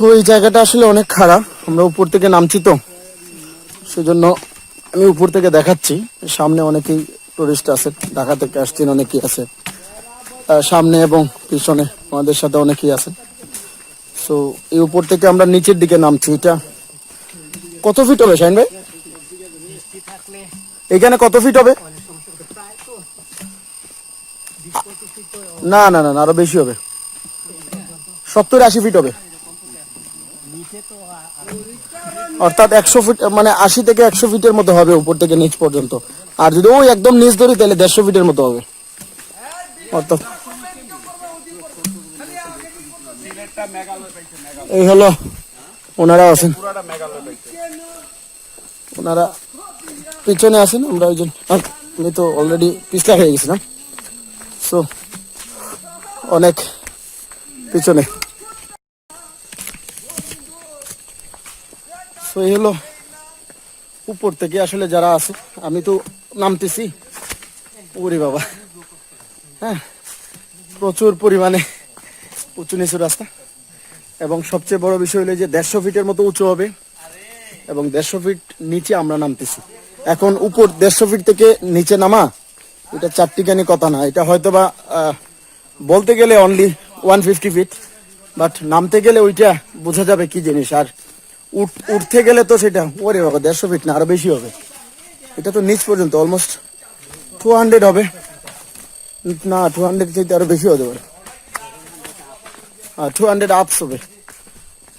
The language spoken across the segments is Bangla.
সো এই জায়গাটা আসলে অনেক খারাপ। আমরা উপর থেকে নামছি তো। সেজন্য আমি উপর থেকে দেখাচ্ছি। সামনে অনেকেই টুরিস্ট আছে ঢাকা থেকে আসছেন অনেকেই আছে। সামনে এবং পিছনে আমাদের সাথে অনেকেই আছে সো এই উপর থেকে আমরা নিচের দিকে নামছি। এটা কত ফিট হবে শাইন ভাই? এখানে কত ফিট হবে? না না না, আরও বেশি হবে। সত্তর আশি ফিট হবে। অর্থাৎ একশো ফিট মানে আশি থেকে একশো ফিটের মতো হবে উপর থেকে নিচ পর্যন্ত। আর যদি ওই একদম নিচ ধরি, তাহলে দেড়শো ফিটের মতো হবে। অর্থাৎ এই হলো ওনারা আছেন। ওনারা পিছনে আছেন, আমরা ওই জন্য আমি তো অলরেডি পিছলা হয়ে গেছিলাম সো অনেক পিছনে। সো এই হলো উপর থেকে আসলে যারা আছে, আমি তো নামতেছি। ওরে বাবা। হ্যাঁ প্রচুর পরিমাণে উঁচু নিচু রাস্তা। এবং সবচেয়ে বড় বিষয় হলো যে দেড়শো ফিটের মতো উঁচু হবে এবং দেড়শো ফিট নিচে আমরা নামতেছি। এখন উপর দেড়শো ফিট থেকে নিচে নামা, এটা চারটিখানি কথা না। এটা হয়তো বা বলতে গেলে only one fifty feet but নামতে গেলে ওইটা বোঝা যাবে কি জিনিস। আর উঠতে গেলে তো সেটা, ওরে বাবা, দেড়শো ফিট না, আরও বেশি হবে। এটা তো নিচ পর্যন্ত অলমোস্ট টু হান্ড্রেড হবে। না টু হান্ড্রেড চাইতে আরও বেশি হতে পারে। টু হান্ড্রেড আপস হবে।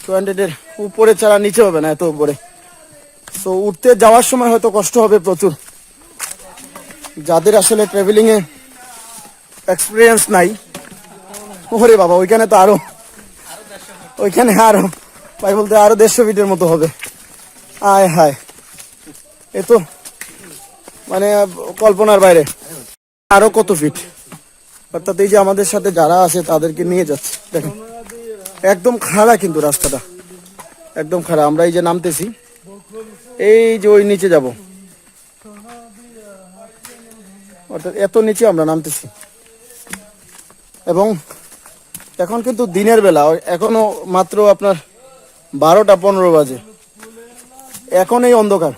টু হান্ড্রেডের উপরে ছাড়া নিচে হবে না, এত উপরে। তো উঠতে যাওয়ার সময় হয়তো কষ্ট হবে প্রচুর। যাদের আসলে ট্রাভেলিং এ এক্সপিরিয়েন্স নাই, ওরে বাবা, ওইখানে তো আরও, ওইখানে আরও ভাই বলতে আরও দেড়শো ফিটের মতো হবে। আয় হায়। এ তো মানে কল্পনার বাইরে। আরও কত ফিট অর্থাৎ এই যে আমাদের সাথে যারা আছে তাদেরকে নিয়ে যাচ্ছে। দেখেন, একদম খাড়া কিন্তু রাস্তাটা। একদম খাড়া, আমরা এই যে নামতেছি। এই যে ওই নিচে যাব। অর্থাৎ এত নিচে আমরা নামতেছি। এবং এখন কিন্তু দিনের বেলা, এখনও মাত্র আপনার বারোটা পনেরো বাজে। এখন এই অন্ধকার।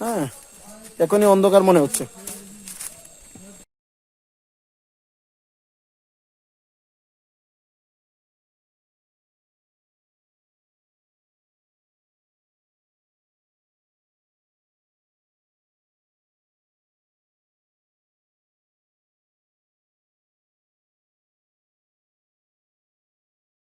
হ্যাঁ এখনই অন্ধকার মনে হচ্ছে।